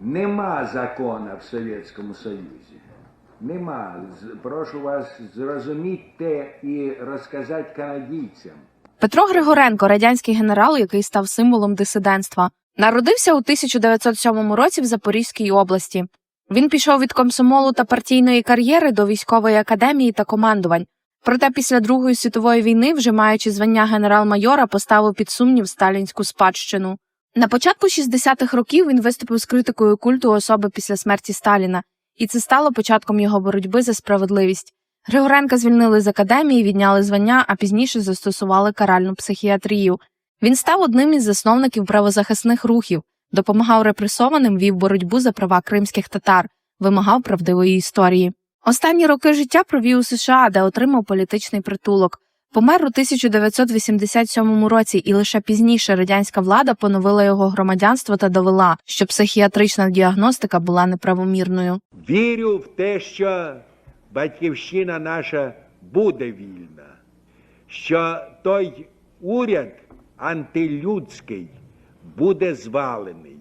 Нема закона в Совєтському Союзі. Нема. Прошу вас зрозуміти те і розказати канадійцям. Петро Григоренко, радянський генерал, який став символом дисидентства, народився у 1907 році в Запорізькій області. Він пішов від комсомолу та партійної кар'єри до військової академії та командувань. Проте після Другої світової війни, вже маючи звання генерал-майора, поставив під сумнів сталінську спадщину. На початку 60-х років він виступив з критикою культу особи після смерті Сталіна, і це стало початком його боротьби за справедливість. Григоренка звільнили з академії, відняли звання, а пізніше застосували каральну психіатрію. Він став одним із засновників правозахисних рухів, допомагав репресованим, вів боротьбу за права кримських татар, вимагав правдивої історії. Останні роки життя провів у США, де отримав політичний притулок. Помер у 1987 році, і лише пізніше радянська влада поновила його громадянство та довела, що психіатрична діагностика була неправомірною. Вірю в те, що батьківщина наша буде вільна, що той уряд антилюдський буде звалений.